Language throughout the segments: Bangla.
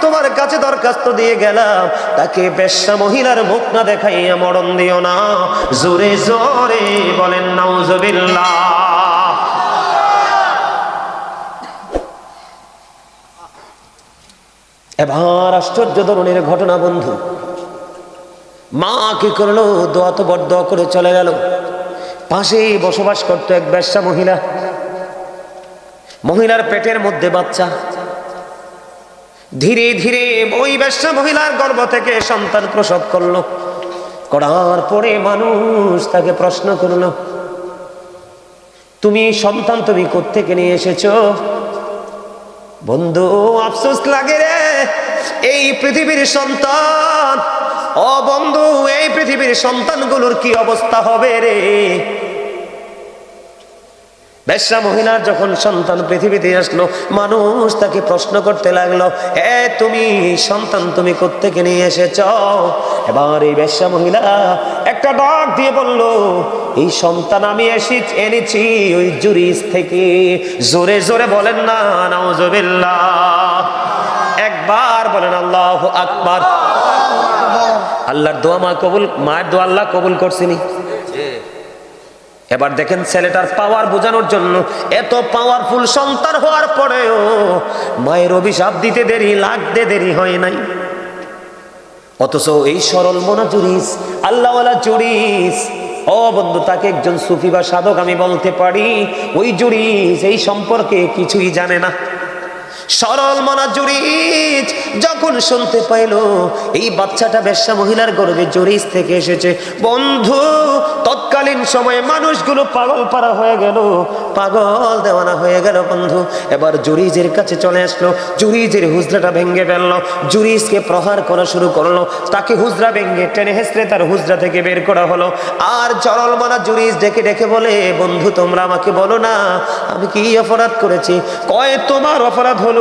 তোমার কাছে দরখাস্ত দিয়ে গেলাম। তাকে বেশ্যা মহিলার মুখ না দেখাইয়া মরণ দিও না। জোরে জোরে বলেন, নাউজুবিল্লাহ। এবার আশ্চর্য ধরনের ঘটনা, বন্ধু। মা কি করল? দোয়া তো বড় দোয়া করে চলে গেল। পাশেই বসবাস করতো এক ব্যবসা মহিলা। মহিলার পেটের মধ্যে বাচ্চা। ধীরে ধীরে ওই ব্যবসা মহিলার গর্ভ থেকে সন্তান প্রসব করল। করার পরে মানুষ তাকে প্রশ্ন করল, তুমি সন্তান তুমি কোত্থেকে নিয়ে এসেছ? বন্ধু, আফসোস লাগে রে, এই পৃথিবীর সন্তান ও বন্ধু, এই পৃথিবীর সন্তানগুলোর কি অবস্থা হবে রে? বেশ্যা মহিলার যখন সন্তান পৃথিবীতে আসলো মানুষ তাকে প্রশ্ন করতে লাগল এ তুমি সন্তান তুমি কোত্থেকে নিয়ে এসেছ? এবার এই বেশ্যা মহিলা একটা ডাক দিয়ে বলল এই সন্তান আমি এসে এনেছি ওই জুরিস থেকে। জোরে জোরে বলেন না নাউজুবিল্লাহ। একবার বলেন আল্লাহ আকবার। আল্লাহর দোয়া মা কবুল মায়ের দোয়া আল্লাহ কবুল করছিনি। এবার দেখেন ছেলেটার পাওয়ার বোঝানোর জন্য এত পাওয়ারফুল সন্তান হওয়ার পরেও মায়ের অভিশাপ দিতে দেরি, লাগতে দেরি হয় নাই। অথচ এই সরল মনা জুরিস আল্লাহওয়ালা জুরিস, ও বন্ধু, তাকে একজন সুফি বা সাধক আমি বলতে পারি, ওই জুরিস এই সম্পর্কে কিছুই জানে না। সরল মনা জুরিজ যখন শুনতে পাইল, এই বাচ্চাটা বেশ্যা মহিলার গর্বে জুরিজ থেকে এসেছে। বন্ধু, তৎকালীন সময়ে মানুষগুলো পাগল পারা হয়ে গেল। পাগল দেওয়ানা হয়ে গেল, বন্ধু। এবার জুরিজের কাছে চলে আসলো। জুরিজের হুজরাটা ভেঙে ফেলল। জুরিজকে প্রহার করা শুরু করল। তাকে হুজরা ভেঙে টেনে হেসড়ে তার হুজরা থেকে বের করা হলো। আর চরল মানা জুরিজ ডেকে ডেকে বলে, বন্ধু, তোমরা আমাকে বলো না, আমি কি অপরাধ করেছি? কয় তোমার অপরাধ হলো?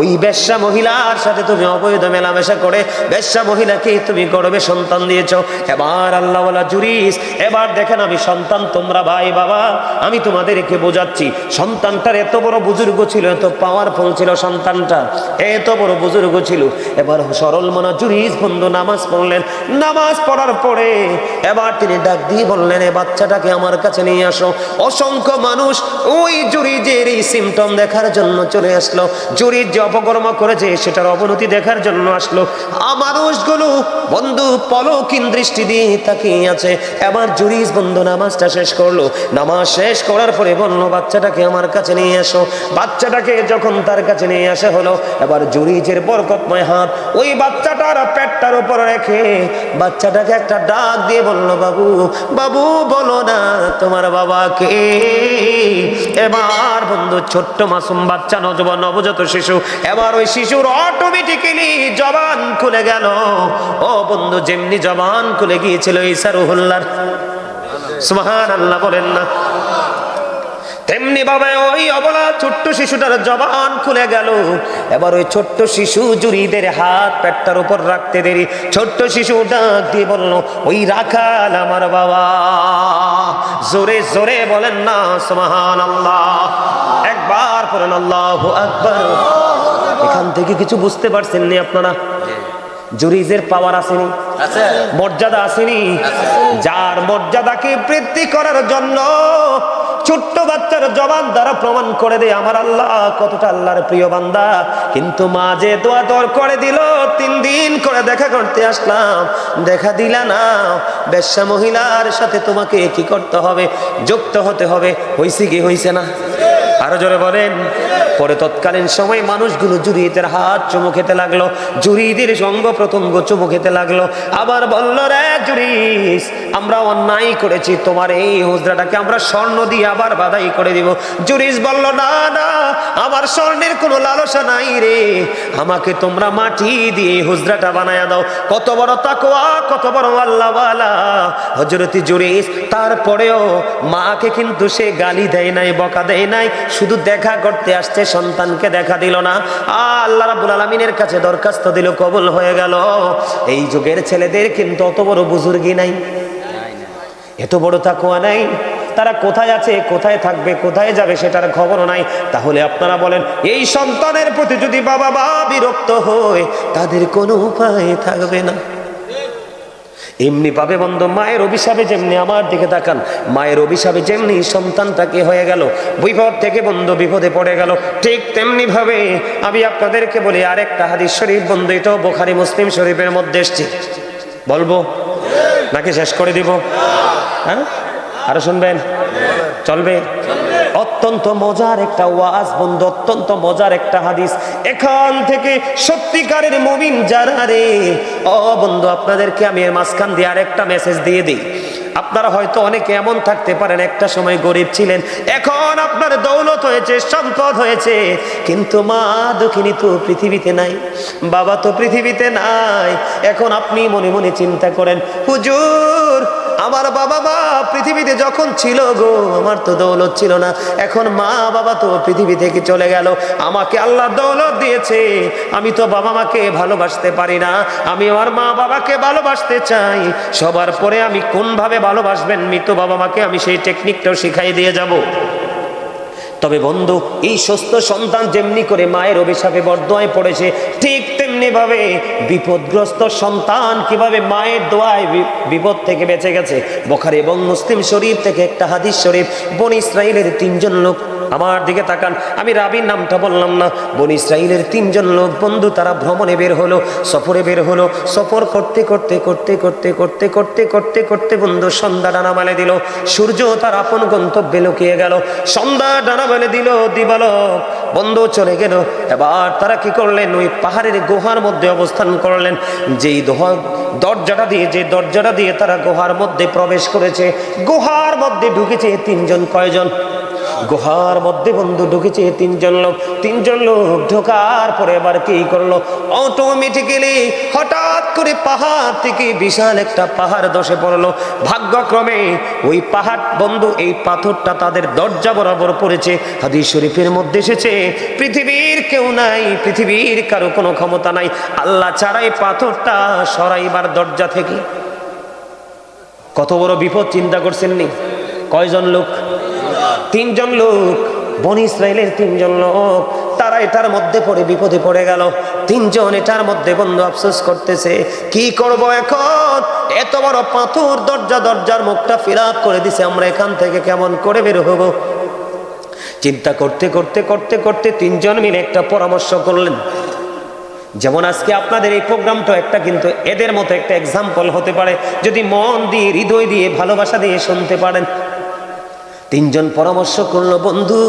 ওই বেশ্যা মহিলার সাথে তুমি অবৈধ মেলামেশা করে বেশ্যা মহিলাকে তুমি গর্বে সন্তান দিয়েছ। এবার আল্লাহওয়ালা জুরিস, এবার দেখেন আমি সন্তান, তোমরা ভাই, বাবা, আমি তোমাদেরকে বোঝাচ্ছি, সন্তানটার এত বড় বুজুর্গ ছিল, এত পাওয়ারফুল ছিল সন্তানটা, এত বড় বুজুর্গ ছিল। এবার সরল মনা জুরিস বন্ধু, নামাজ পড়লেন। নামাজ পড়ার পরে এবার তিনি ডাক দিয়ে বললেন, এ বাচ্চাটাকে আমার কাছে নিয়ে আসো। অসংখ্য মানুষ ওই জুরিজের এই সিমটম দেখার জন্য চলে আসলো। জুরিজ যে অপকর্ম করেছে, সেটার অবনতি দেখার জন্য আসলো। মানুষগুলো বন্ধু পলকিন দৃষ্টি দিয়ে তাকিয়ে আছে। এবার জুরিজ বন্ধু নামাজটা শেষ করল। নামাজ শেষ করার পরে বলল, বাচ্চাটাকে আমার কাছে নিয়ে আসো বাচ্চাটাকে যখন তার কাছে নিয়ে আসা হলো, এবার জুরিজের বরকতময় হাত ওই বাচ্চাটার পেটটার উপর রেখে বাচ্চাটাকে একটা ডাক দিয়ে বলল, বাবু বাবু, বলো না তোমার বাবাকে। এবার বন্ধু ছোট্ট মাসুম বাচ্চা নজবান নবজাত শিশু। এবার ওই শিশুর অটোমেটিক্যালি জবান খুলে গেল। ও বন্ধু, যেমনি জবান খুলে গিয়েছিল ইসারুহুল্লার সুহান আল্লাহ বলেন না। তেমনি ভাবে ওই অবলা ছোট্ট শিশুটার জবান খুলে গেল। এবার ওই ছোট্ট শিশু জুরিদের হাত পেটটার উপর রাখতে দেরি। ছোট্ট শিশু ডাক দিয়ে বলল ওই রাখাল আমার বাবা। জোরে জোরে বলেন না সুবহান আল্লাহ একবার পড়েন আল্লাহ আকবার। এখান থেকে কিছু বুঝতে পারছেন নি আপনারা? জুরিজের পাওয়ার আসেনি আছে। মর্যাদা আসেনি। যার মর্যাদাকে বৃদ্ধি করার জন্য ছোট্ট বাচ্চার জবান দ্বারা প্রমাণ করে দেয় আমার আল্লাহ কতটা আল্লাহর প্রিয় বান্দা। কিন্তু মা যে দোয়া দর করে দিল, তিন দিন করে দেখা করতে আসলাম। দেখা দিলা না, বেশ্যা মহিলার সাথে তোমাকে কি করতে হবে? যুক্ত হতে হবে। হইছে কি হইছে না? আরও জোরে বলেন। পরে তৎকালীন সময় মানুষগুলো জুরিদের হাত চুমু খেতে লাগল। জুরিদের সঙ্গ প্রতঙ্গ চুমু খেতে লাগল। আবার বলল, রে জুরিস, আমরা অন্যায় করেছি, তোমার এই হুজরাটাকে আমরা স্বর্ণ দিয়ে আবার বাধাই করে দিব। জুরিস বলল, না না, আমার স্বর্ণের কোনো লালসা নাই রে। আমাকে তোমরা মাটি দিয়ে হুজরাটা বানায়া দাও। কত বড় তাকোয়া কত বড় আল্লাহওয়ালা। হজরতি জুরিস, তারপরেও মাকে কিন্তু সে গালি দেয় নাই, বকা দেয় নাই। শুধু দেখা করতে আসছে, সন্তানকে দেখা দিল না। আল্লাহ রাব্বুল আলামিনের কাছে দরখাস্ত দিল, কবুল হয়ে গেল। এই যুগের ছেলেদের কিন্তু অত বড় বুজুর্গি নাই। এত বড় তাকুয়া নাই। তারা কোথায় আছে, কোথায় থাকবে, কোথায় যাবে সেটার খবর নাই। তাহলে আপনারা বলেন, এই সন্তানের প্রতি যদি বাবা বা বিরক্ত হয়, তাদের কোনো উপায় থাকবে না। এমনি পাবে বন্ধ, মায়ের অভিশাপে যেমনি আমার দিকে তাকান, মায়ের অভিশাপে যেমনি সন্তানটাকে হয়ে গেল, বিপদ থেকে বন্ধু বিপদে পড়ে গেল, ঠিক তেমনি ভাবে আমি আপনাদেরকে বলি, আরেকটা হাদিস শরীফ বন্ধু, এটাও বোখারি মুসলিম শরীফের মধ্যে এসছে। বলব? নাকি শেষ করে দিব? হ্যাঁ? আরও শুনবেন? চলবে? অত্যন্ত মজার একটা ওয়াজ বন্ধু, অত্যন্ত মজার একটা হাদিস। এখান থেকে সত্যিকারের মুমিন যারা রে, ও বন্ধু, আপনাদেরকে আমি এর মাঝখান দিয়ে আরেকটা মেসেজ দিয়ে দিই। আপনারা হয়তো অনেকে এমন থাকতে পারেন, একটা সময় গরিব ছিলেন, এখন আপনার দৌলত হয়েছে, সম্পদ হয়েছে, কিন্তু মা দুঃখিনী তো পৃথিবীতে নাই, বাবা তো পৃথিবীতে নাই। এখন আপনি মনে মনে চিন্তা করেন, হুজুর আমার বাবা মা পৃথিবীতে যখন ছিল গো, আমার তো দৌলত ছিল না। এখন মা বাবা তো পৃথিবী থেকে চলে গেল। আমাকে আল্লাহ দৌলত দিয়েছে। আমি তো বাবা মাকে ভালোবাসতে পারি না। আমি আমার মা বাবাকে ভালোবাসতে চাই। সবার পরে আমি কোনভাবে ভালোবাসবেন মৃত বাবা মাকে, আমি সেই টেকনিকটাও শিখাই দিয়ে যাব। তবে বন্ধু, এই সুস্থ সন্তান যেমনি করে মায়ের অভিশাপে বর্দোয়ায় পড়েছে, ঠিক তেমনিভাবে বিপদগ্রস্ত সন্তান কীভাবে মায়ের দোয়ায় বিপদ থেকে বেঁচে গেছে? বখারি এবং মুসলিম শরীফ থেকে একটা হাদিস শরীফ, বন ইসরায়েলের তিনজন লোক আমার দিকে তাকান। আমি রাবির নামটা বললাম না। বন ইসরায়েলের তিনজন লোক, বন্ধু, তারা ভ্রমণে বের হলো, সফরে বের হলো। সফর করতে করতে করতে করতে করতে করতে করতে করতে বন্ধু, সন্ধ্যা ডানা মেলে দিল। সূর্য তার আপন গন্তব্যে লুকিয়ে গেল। সন্ধ্যা ডানা মেলে দিল, দিবালক। বন্ধু চলে গেল। এবার তারা কি করলেন? ওই পাহাড়ের গুহার মধ্যে অবস্থান করলেন। যেই দোহা, দরজাটা দিয়ে, যে দরজাটা দিয়ে তারা গুহার মধ্যে প্রবেশ করেছে, গুহার মধ্যে ঢুকেছে তিনজন, কয়জন? গুহার মধ্যে বন্ধু ঢুকেছে তিনজন লোক। তিনজন লোক ঢোকার পরে এবার কি করল? অটোমেটিক্যালি হঠাৎ করে পাহাড় থেকে বিশাল একটা পাহাড় দশে পড়ল। ভাগ্যক্রমে ওই পাহাড় বন্ধু এই পাথরটা তাদের দরজা বরাবর পড়েছে। হাদিস শরীফের মধ্যে এসেছে, পৃথিবীর কেউ নাই, পৃথিবীর কারও কোনো ক্ষমতা নাই। আল্লাহ ছাড়াই পাথরটা সরাইবার দরজা থেকে। কত বড় বিপদ, চিন্তা করছেন নি? কয়জন লোক তিনজন লোক, বন ইসরায়েলের তিনজন লোক, তারা এটার মধ্যে পড়ে, বিপদে পড়ে গেল। তিনজন এটার মধ্যে বন্ধু আফসোস করতেছে, কি করব এখন? এত বড় পাথর দরজা, দরজার মুখটা ফিরাপ করে দিছে, আমরা এখান থেকে কেমন করে বের হব? চিন্তা করতে করতে করতে করতে তিনজন মিলে একটা পরামর্শ করলেন। যেমন আজকে আপনাদের এই প্রোগ্রামটা একটা কিন্তু এদের মতো একটা এক্সাম্পল হতে পারে। যদি মন দিয়ে, হৃদয় দিয়ে, ভালোবাসা দিয়ে শুনতে পারেন তিনজন পরামর্শ করল, বন্ধু,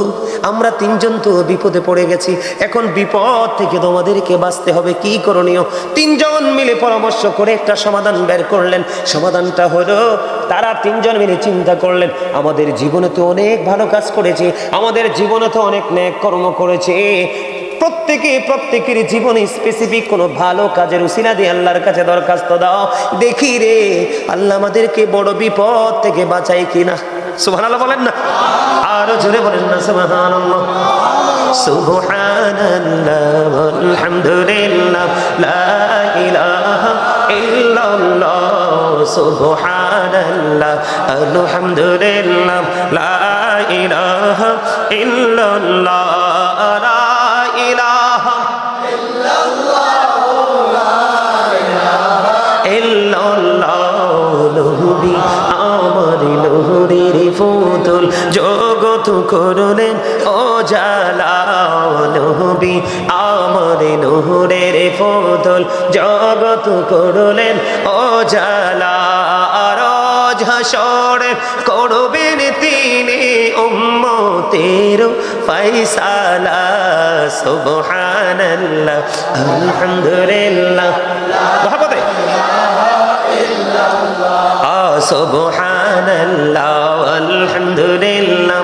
আমরা তিনজন তো বিপদে পড়ে গেছি। এখন বিপদ থেকে তোমাদেরকে বাঁচতে হবে, কি করণীয়? তিনজন মিলে পরামর্শ করে একটা সমাধান বের করলেন। সমাধানটা হলো, তারা তিনজন মিলে চিন্তা করলেন, আমাদের জীবনে তো অনেক ভালো কাজ করেছে, আমাদের জীবনে তো অনেক ন্যাক কর্ম করেছে। প্রত্যেকে, প্রত্যেকের জীবনে স্পেসিফিক কোনো ভালো কাজের উসিলা দিয়ে আল্লাহর কাছে দরখাস্ত দাও। দেখি রে, আল্লাহ আমাদেরকে বড় বিপদ থেকে বাঁচাই কিনা? সুবহানাল্লাহ বলেন না? আরও জোরে বলেন না, সুবহানাল্লাহ। সুবহানাল্লাহ, আলহামদুলিল্লাহ, লা ইলাহা ইল্লাল্লাহ, সুবহানাল্লাহ, আলহামদুলিল্লাহ, লা ইলাহা ইল্লাল্লাহ করলেন, ও জালা নবী, আমার নহরের ফুতুল জগত করলেন, ও জালা করবেন তিনি উম্মতের ফয়সালা, সুবহানাল্লাহ, আলহামদুলিল্লাহ। মহাপতে সুবহানাল্লাহ, আলহামদুলিল্লাহ।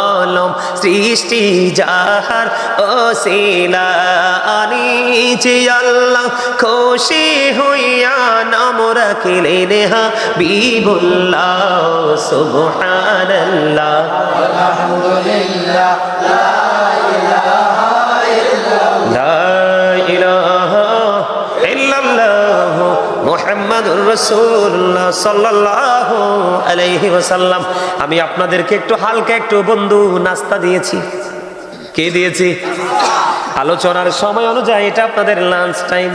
কলম সৃষ্টি যাহার ওসিলা আনিছি আল্লাহ খুশি হইয়া নাম রাখিলে নেহা বিবুল্লাহ সুবহানাল্লাহ। লা ওয়াসাল্লাম, আমি আপনাদেরকে একটু হালকা একটু বন্ধু নাস্তা দিয়েছি। কে দিয়েছি? আলোচনার সময় অনুযায়ী এটা আপনাদের লাঞ্চ টাইম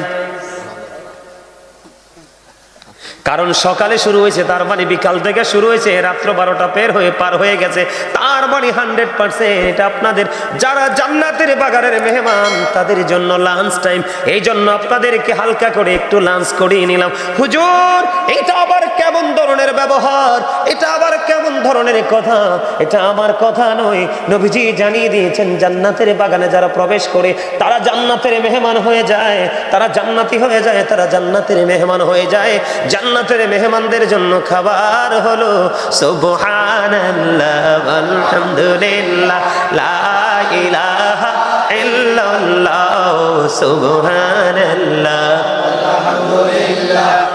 কারণ সকালে শুরু হয়েছে, তার মানে বিকাল থেকে শুরু হয়েছে, রাত্র বারোটা পের হয়ে, পার হয়ে গেছে। তার মানে হান্ড্রেড পার্সেন্ট এটা আপনাদের, যারা জান্নাতের বাগানের মেহমান, তাদের জন্য লাঞ্চ টাইম এই জন্য আপনাদেরকে হালকা করে একটু লাঞ্চ করিয়ে নিলাম। হুজুর, এটা আবার কেমন ধরনের ব্যবহার? এটা আবার ধরনের কথা, এটা আমার কথা নয়। নবীজি জানিয়ে দিয়েছেন, জান্নাতের বাগানে যারা প্রবেশ করে, তারা জান্নাতের মেহমান হয়ে যায়। তারা জান্নাতি হয়ে যায়, তারা জান্নাতের মেহমান হয়ে যায়। জান্নাতের মেহমানদের জন্য খাবার হলো, সুবহানাল্লাহ, আলহামদুলিল্লাহ, লা ইলাহা ইল্লাল্লাহ, সুবহানাল্লাহ। লা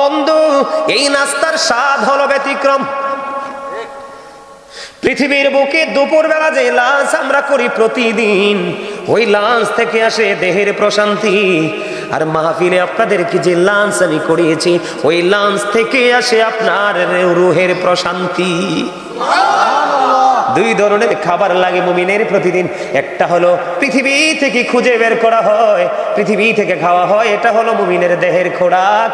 বন্ধু, এই নাস্তার স্বাদ হলো ব্যতিক্রম। পৃথিবীর বুকে দুপুরবেলা যে লাঞ্চ আমরা করি প্রতিদিন, ওই লাঞ্চ থেকে আসে দেহের প্রশান্তি। আর মাহফিলে আপনাদেরকে যে লাঞ্চ আমি করিয়েছি, ওই লাঞ্চ থেকে আসে আপনার রুহের প্রশান্তি। দুই ধরনের খাবার লাগে মুমিনের প্রতিদিন। একটা হলো পৃথিবী থেকে খুঁজে বের করা হয়, পৃথিবী থেকে খাওয়া হয়, এটা হলো মুমিনের দেহের খোরাক।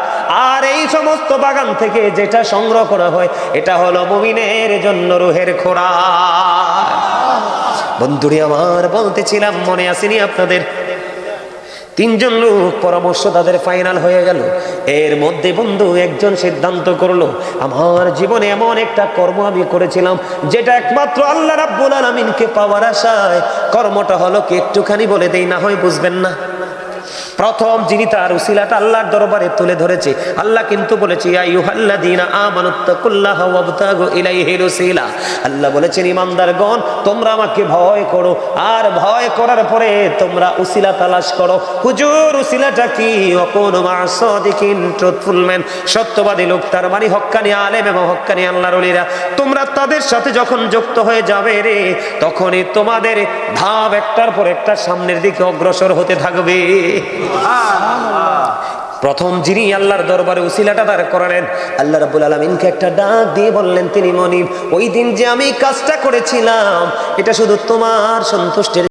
আর এই সমস্ত বাগান থেকে যেটা সংগ্রহ করা হয়, এটা হলো মুমিনের জন্য রুহের খোরাক। বন্ধুরে, আমার বলতেছিলাম, মনে আসেনি আপনাদের? তিনজন লোক পরামর্শ তাদের ফাইনাল হয়ে গেল। এর মধ্যে বন্ধু একজন সিদ্ধান্ত করল, আমার জীবনে এমন একটা কর্ম আমি করেছিলাম, যেটা একমাত্র আল্লাহ রাব্বুল আলামিনকে পাওয়ার আশায়। কর্মটা হলো কি একটুখানি বলে দেই, না হয় বুঝবেন না। প্রথম যিনি তার উসিলাটা আল্লাহর দরবারে তুলে ধরেছে, আল্লাহ কিন্তু বলেছে আল্লাহ বলেছেন, ইমানদারগণ, তোমরা আমাকে ভয় করো, আর ভয় করার পরে তোমরা উসিলা তালাশ করো। হুজুর, উসিলাটা কি? সত্যবাদী লোক, তার মানে হক্কানি আলেম এবং হক্কানি আল্লাহর তোমরা তাদের সাথে যখন যুক্ত হয়ে যাবে রে, তখনই তোমাদের ভাব একটার পর একটা সামনের দিকে অগ্রসর হতে থাকবে। প্রথম যিনি আল্লাহর দরবারে উসিলাটা দাঁড় করালেন, আল্লাহ রাবুল আলমিনকে একটা ডাক দিয়ে বললেন, তিনি মনিব, ওই দিন যে আমি কাজটা করেছিলাম, এটা শুধু তোমার সন্তুষ্টের